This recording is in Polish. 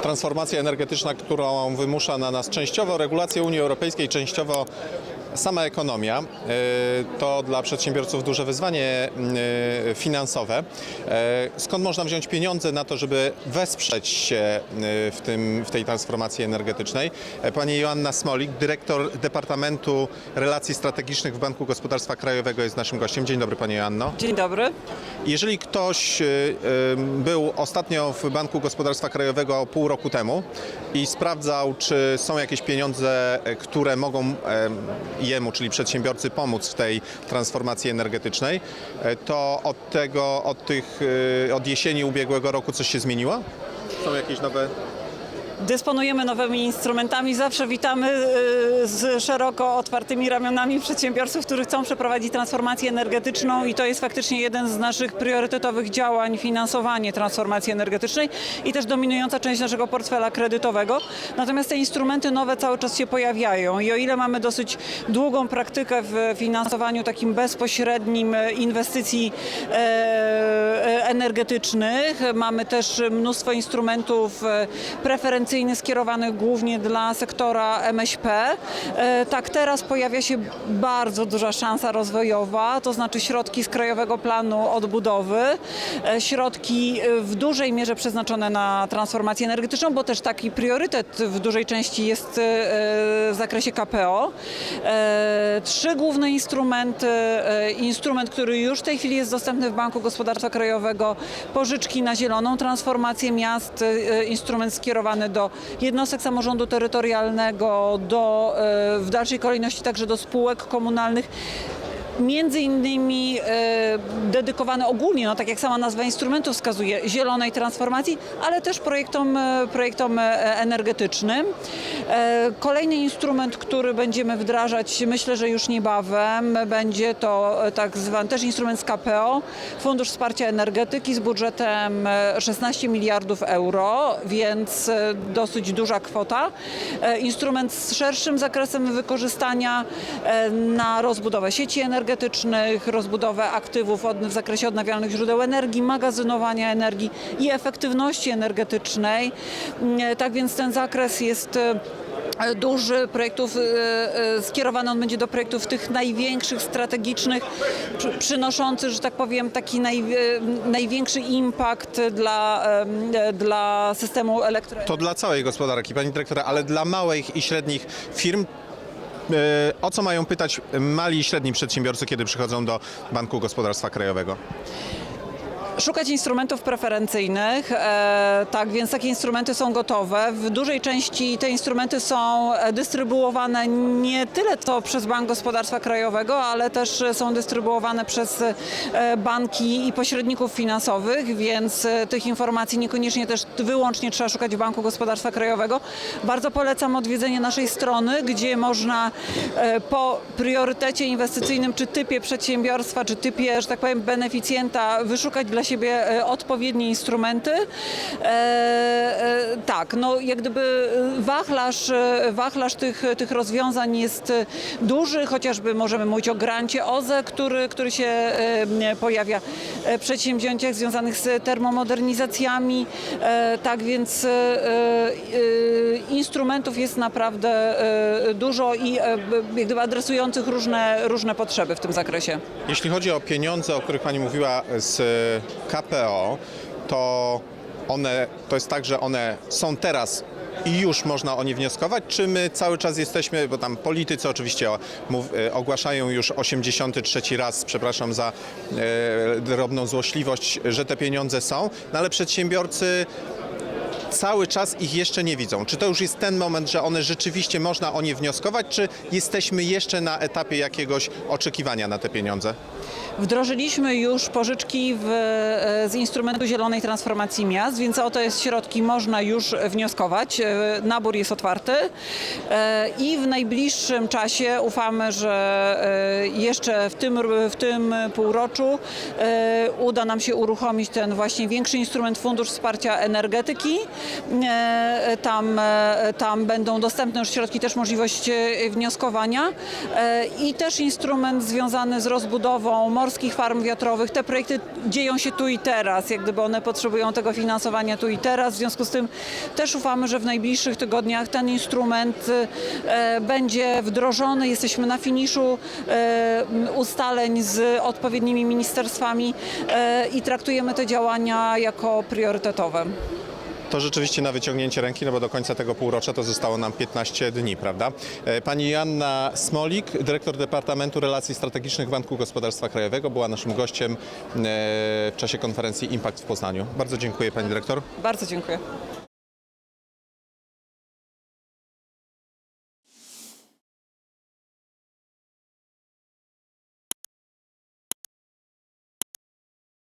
transformacja energetyczna, którą wymusza na nas częściowo regulacja Unii Europejskiej, częściowo sama ekonomia, e, to dla przedsiębiorców duże wyzwanie e, finansowe. E, Skąd można wziąć pieniądze na to, żeby wesprzeć się w, tym, w tej transformacji energetycznej? Pani Joanna Smolik, dyrektor Departamentu Relacji Strategicznych w Banku Gospodarstwa Krajowego jest naszym gościem. Dzień dobry Pani Joanno. Dzień dobry. Jeżeli ktoś był ostatnio w Banku Gospodarstwa Krajowego pół roku temu i sprawdzał, czy są jakieś pieniądze, które mogą jemu, czyli przedsiębiorcy, pomóc w tej transformacji energetycznej, e, to od tego, od tych, y, od jesieni ubiegłego roku coś się zmieniło? Są jakieś nowe Dysponujemy nowymi instrumentami. Zawsze witamy y, z szeroko otwartymi ramionami przedsiębiorców, którzy chcą przeprowadzić transformację energetyczną i to jest faktycznie jeden z naszych priorytetowych działań, finansowanie transformacji energetycznej i też dominująca część naszego portfela kredytowego. Natomiast te instrumenty nowe cały czas się pojawiają i o ile mamy dosyć długą praktykę w finansowaniu takim bezpośrednim e, inwestycji e, e, energetycznych, mamy też mnóstwo instrumentów e, skierowanych głównie dla sektora MŚP. E, Tak teraz pojawia się bardzo duża szansa rozwojowa, to znaczy środki z Krajowego Planu Odbudowy, e, środki e, w dużej mierze przeznaczone na transformację energetyczną, bo też taki priorytet w dużej części jest w zakresie KPO. Trzy główne instrumenty. Instrument, który już w tej chwili jest dostępny w Banku Gospodarstwa Krajowego, pożyczki na zieloną transformację miast, instrument skierowany do jednostek samorządu terytorialnego, do, e, w dalszej kolejności także do spółek komunalnych między innymi e, dedykowane ogólnie, no tak jak sama nazwa instrumentu wskazuje, zielonej transformacji, ale też projektom, e, projektom e, energetycznym. Kolejny instrument, który będziemy wdrażać, myślę, że już niebawem, będzie to tak zwany też instrument z KPO, Fundusz Wsparcia Energetyki z budżetem e, 16 miliardów euro, więc dosyć duża kwota. Instrument z szerszym zakresem wykorzystania na rozbudowę sieci energetycznych, rozbudowę aktywów w zakresie odnawialnych źródeł energii, magazynowania energii i efektywności energetycznej. Mm, Tak więc ten zakres jest e, duży projektów, e, e, skierowany on będzie do projektów tych największych, strategicznych, przy- przynoszących, że tak powiem, taki naj, największy impact dla, dla systemu elektro... To dla całej gospodarki, pani dyrektora, ale dla małych i średnich firm. E, O co mają pytać mali i średni przedsiębiorcy, kiedy przychodzą do Banku Gospodarstwa Krajowego? Szukać instrumentów preferencyjnych. E, tak, więc takie instrumenty są gotowe. W dużej części te instrumenty są dystrybuowane nie tyle to przez Bank Gospodarstwa Krajowego, ale też są dystrybuowane przez e, banki i pośredników finansowych, więc e, tych informacji niekoniecznie też wyłącznie trzeba szukać w Banku Gospodarstwa Krajowego. Bardzo polecam odwiedzenie naszej strony, gdzie można po priorytecie inwestycyjnym, czy typie przedsiębiorstwa, czy typie, że tak powiem, beneficjenta, wyszukać dla siebie e, odpowiednie instrumenty. E, e, tak, no jak gdyby wachlarz, wachlarz tych, tych rozwiązań jest duży, chociażby możemy mówić o grancie OZE, który, który się pojawia, e, przedsięwzięciach związanych z termomodernizacjami. Tak więc instrumentów jest naprawdę dużo i jak gdyby adresujących różne, różne potrzeby w tym zakresie. Jeśli chodzi o pieniądze, o których Pani mówiła z KPO, to one, to jest tak, że one są teraz i już można o nie wnioskować, czy my cały czas jesteśmy, bo tam politycy oczywiście e, ogłaszają już 83 raz, przepraszam za e, drobną złośliwość, że te pieniądze są, no ale przedsiębiorcy cały czas ich jeszcze nie widzą. Czy to już jest ten moment, że one rzeczywiście można o nie wnioskować, czy jesteśmy jeszcze na etapie jakiegoś oczekiwania na te pieniądze? Wdrożyliśmy już pożyczki w, e, z instrumentu zielonej transformacji miast, więc o te środki można już wnioskować. E, Nabór jest otwarty e, i w najbliższym czasie ufamy, że jeszcze w tym, w tym półroczu uda nam się uruchomić ten właśnie większy instrument Fundusz Wsparcia Energetyki. Tam, tam będą dostępne już środki, też możliwość wnioskowania i też instrument związany z rozbudową morskich farm wiatrowych. Te projekty dzieją się tu i teraz, jak gdyby one potrzebują tego finansowania tu i teraz. W związku z tym też ufamy, że w najbliższych tygodniach ten instrument e, będzie wdrożony. Jesteśmy na finiszu e, ustaleń z odpowiednimi ministerstwami e, i traktujemy te działania jako priorytetowe. To rzeczywiście na wyciągnięcie ręki, no bo do końca tego półrocza to zostało nam 15 dni, prawda? E, Pani Joanna Smolik, dyrektor Departamentu Relacji Strategicznych Banku Gospodarstwa Krajowego, była naszym gościem e, w czasie konferencji Impact w Poznaniu. Bardzo dziękuję Pani Dyrektor. Bardzo dziękuję.